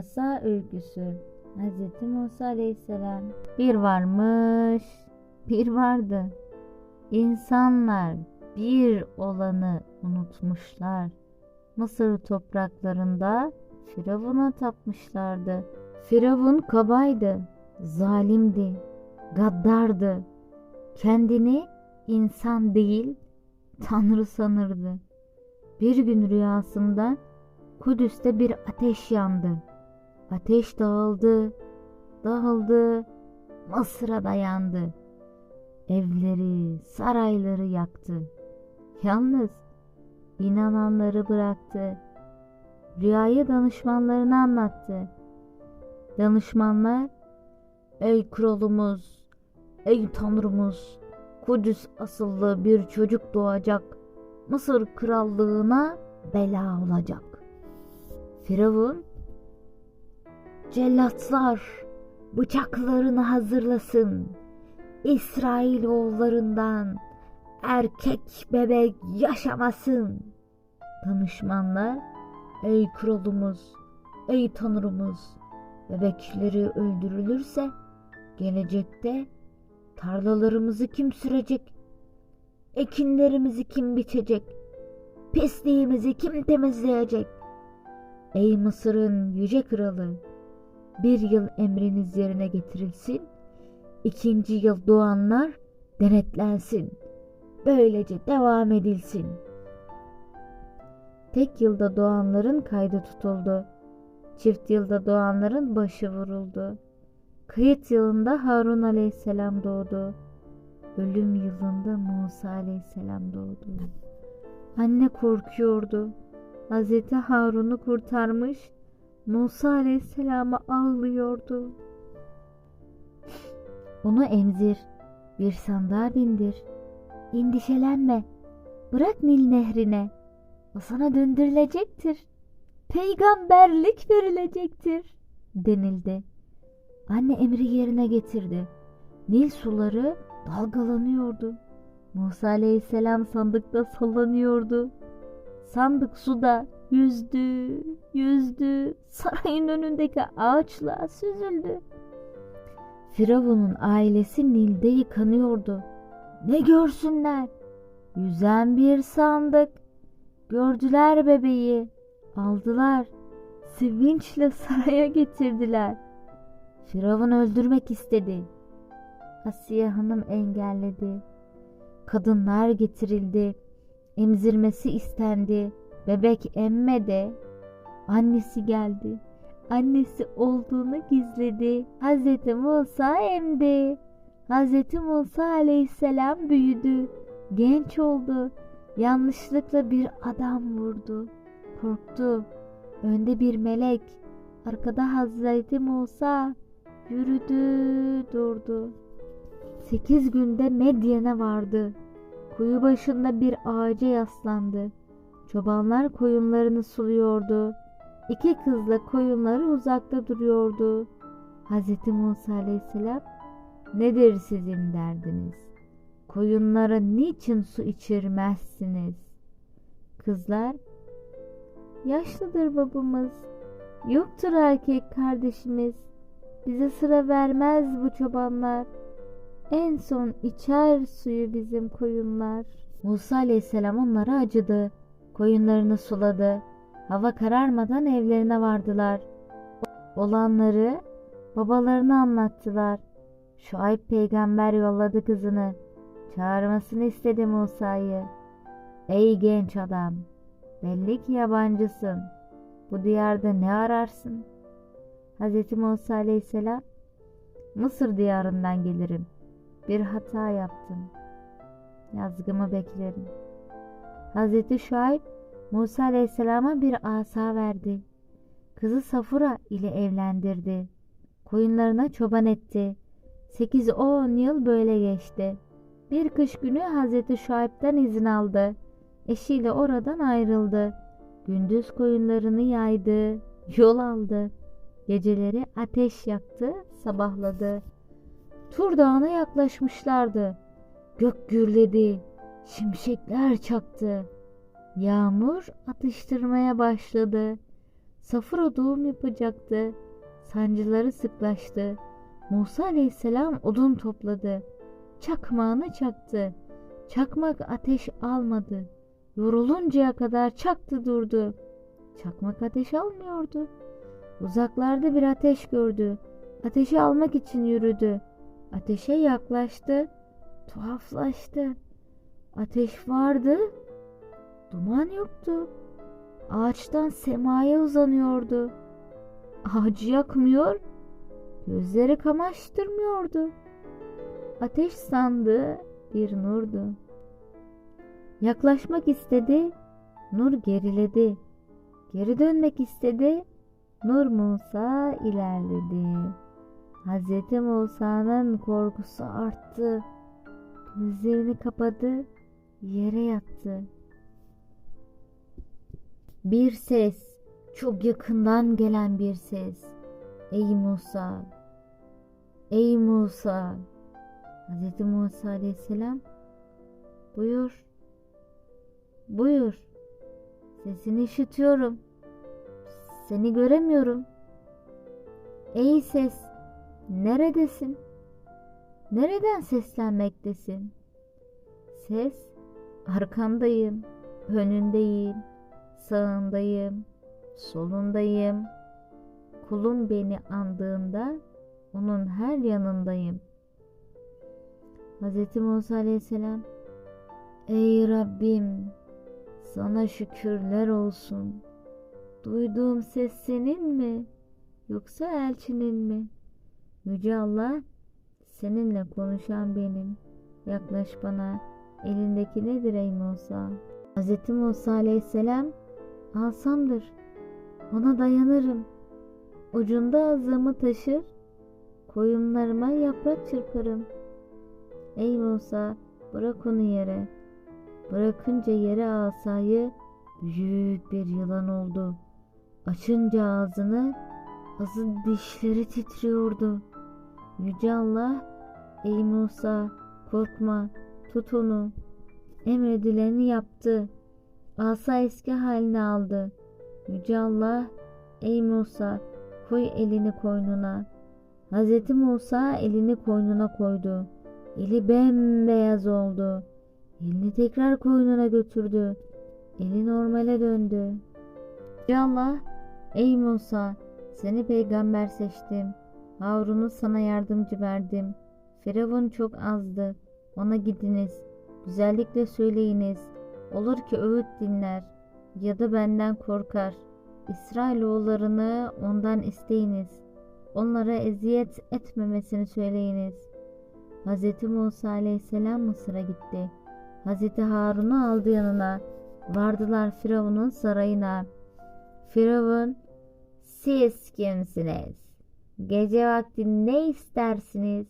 Asa öyküsü Hz. Musa Aleyhisselam Bir varmış, bir vardı. İnsanlar bir olanı unutmuşlar. Mısır topraklarında Firavun'a tapmışlardı. Firavun kabaydı, zalimdi, gaddardı. Kendini insan değil, tanrı sanırdı. Bir gün rüyasında Kudüs'te bir ateş yandı. Ateş dağıldı, dağıldı, Mısır'a dayandı. Evleri, sarayları yaktı. Yalnız inananları bıraktı. Rüyayı danışmanlarına anlattı. Danışmanlar, ey kralımız, ey tanrımız, Kudüs asıllı bir çocuk doğacak. Mısır krallığına bela olacak. Firavun, cellatlar bıçaklarını hazırlasın. İsrail oğullarından erkek bebek yaşamasın. Danışmanlar, ey kralımız, ey tanrımız, bebekleri öldürülürse gelecekte tarlalarımızı kim sürecek? Ekinlerimizi kim biçecek? Pisliğimizi kim temizleyecek? Ey Mısır'ın yüce kralı, bir yıl emriniz yerine getirilsin, ikinci yıl doğanlar denetlensin. Böylece devam edilsin. Tek yılda doğanların kaydı tutuldu. Çift yılda doğanların başı vuruldu. Kayıt yılında Harun aleyhisselam doğdu. Ölüm yılında Musa aleyhisselam doğdu. Anne korkuyordu. Hazreti Harun'u kurtarmış, Musa aleyhisselama ağlıyordu. Onu emzir, bir sandığa bindir. Endişelenme, bırak Nil nehrine. O sana döndürülecektir. Peygamberlik verilecektir, denildi. Anne emri yerine getirdi. Nil suları dalgalanıyordu. Musa aleyhisselam sandıkta sallanıyordu. Sandık suda yüzdü, yüzdü, sarayın önündeki ağaçlığa süzüldü. Firavun'un ailesi Nil'de yıkanıyordu. Ne görsünler? Yüzen bir sandık. Gördüler bebeği, aldılar. Sevinçle saraya getirdiler. Firavun öldürmek istedi. Asiye Hanım engelledi. Kadınlar getirildi. Emzirmesi istendi. Bebek emmedi. Annesi geldi. Annesi olduğunu gizledi. Hazreti Musa emdi. Hazreti Musa aleyhisselam büyüdü. Genç oldu. Yanlışlıkla bir adam vurdu. Korktu. Önde bir melek. Arkada Hazreti Musa yürüdü durdu. Sekiz günde Medyen'e vardı. Kuyu başında bir ağaca yaslandı. Çobanlar koyunlarını suluyordu. İki kızla koyunları uzakta duruyordu. Hz. Musa aleyhisselam nedir sizin derdiniz? Koyunlara niçin su içirmezsiniz? Kızlar yaşlıdır babamız. Yoktur erkek kardeşimiz. Bize sıra vermez bu çobanlar. En son içer suyu bizim koyunlar. Musa aleyhisselam onlara acıdı. Koyunlarını suladı. Hava kararmadan evlerine vardılar. Olanları babalarına anlattılar. Şuayb peygamber yolladı kızını. Çağırmasını istedi Musa'yı. Ey genç adam! Belli ki yabancısın. Bu diyarda ne ararsın? Hz. Musa aleyhisselam Mısır diyarından gelirim. Bir hata yaptım. Yazgımı beklerim. Hz. Şuayb Musa aleyhisselama bir asa verdi. Kızı Safura ile evlendirdi. Koyunlarına çoban etti. 8-10 yıl böyle geçti. Bir kış günü Hazreti Şuayb'den izin aldı. Eşiyle oradan ayrıldı. Gündüz koyunlarını yaydı, yol aldı. Geceleri ateş yaktı, sabahladı. Tur Dağı'na yaklaşmışlardı. Gök gürledi, şimşekler çaktı. Yağmur atıştırmaya başladı. Safura doğum yapacaktı. Sancıları sıklaştı. Musa aleyhisselam odun topladı. Çakmağını çaktı. Çakmak ateş almadı. Yoruluncaya kadar çaktı durdu. Çakmak ateş almıyordu. Uzaklarda bir ateş gördü. Ateşi almak için yürüdü. Ateşe yaklaştı. Tuhaflaştı. Ateş vardı. Duman yoktu. Ağaçtan semaya uzanıyordu. Ağacı yakmıyor, gözleri kamaştırmıyordu. Ateş sandığı bir nurdu. Yaklaşmak istedi, nur geriledi. Geri dönmek istedi, Nur Musa ilerledi. Hazreti Musa'nın korkusu arttı. Gözlerini kapadı, yere yattı. Bir ses, çok yakından gelen bir ses. Ey Musa! Ey Musa! Hz. Musa aleyhisselam buyur. Buyur. Sesini işitiyorum. Seni göremiyorum. Ey ses, neredesin? Nereden seslenmektesin? Ses, arkandayım, önündeyim, sağındayım, solundayım. Kulum beni andığında onun her yanındayım. Hz. Musa aleyhisselam Ey Rabbim sana şükürler olsun. Duyduğum ses senin mi? Yoksa elçinin mi? Yüce Allah seninle konuşan benim. Yaklaş bana. Elindeki nedir ey Musa? Hz. Musa aleyhisselam alsamdır. Ona dayanırım. Ucunda azığımı taşır. Koyunlarıma yaprak çırparım. Ey Musa bırak onu yere. Bırakınca yere asayı büyük bir yılan oldu. Açınca ağzını azı dişleri titriyordu. Yüce Allah ey Musa korkma tut onu. Emredileni yaptı. Asa eski halini aldı. Yüce Allah ey Musa koy elini koynuna. Hz. Musa elini koynuna koydu. Eli bembeyaz oldu. Elini tekrar koynuna götürdü. Eli normale döndü. Yüce Allah, ey Musa, seni peygamber seçtim. Harun'u sana yardımcı verdim. Firavun çok azdı. Ona gidiniz. Güzellikle söyleyiniz. Olur ki öğüt dinler ya da benden korkar. İsrailoğullarını ondan isteyiniz. Onlara eziyet etmemesini söyleyiniz. Hz. Musa aleyhisselam Mısır'a gitti. Hz. Harun'u aldı yanına. Vardılar Firavun'un sarayına. Firavun, siz kimsiniz? Gece vakti ne istersiniz?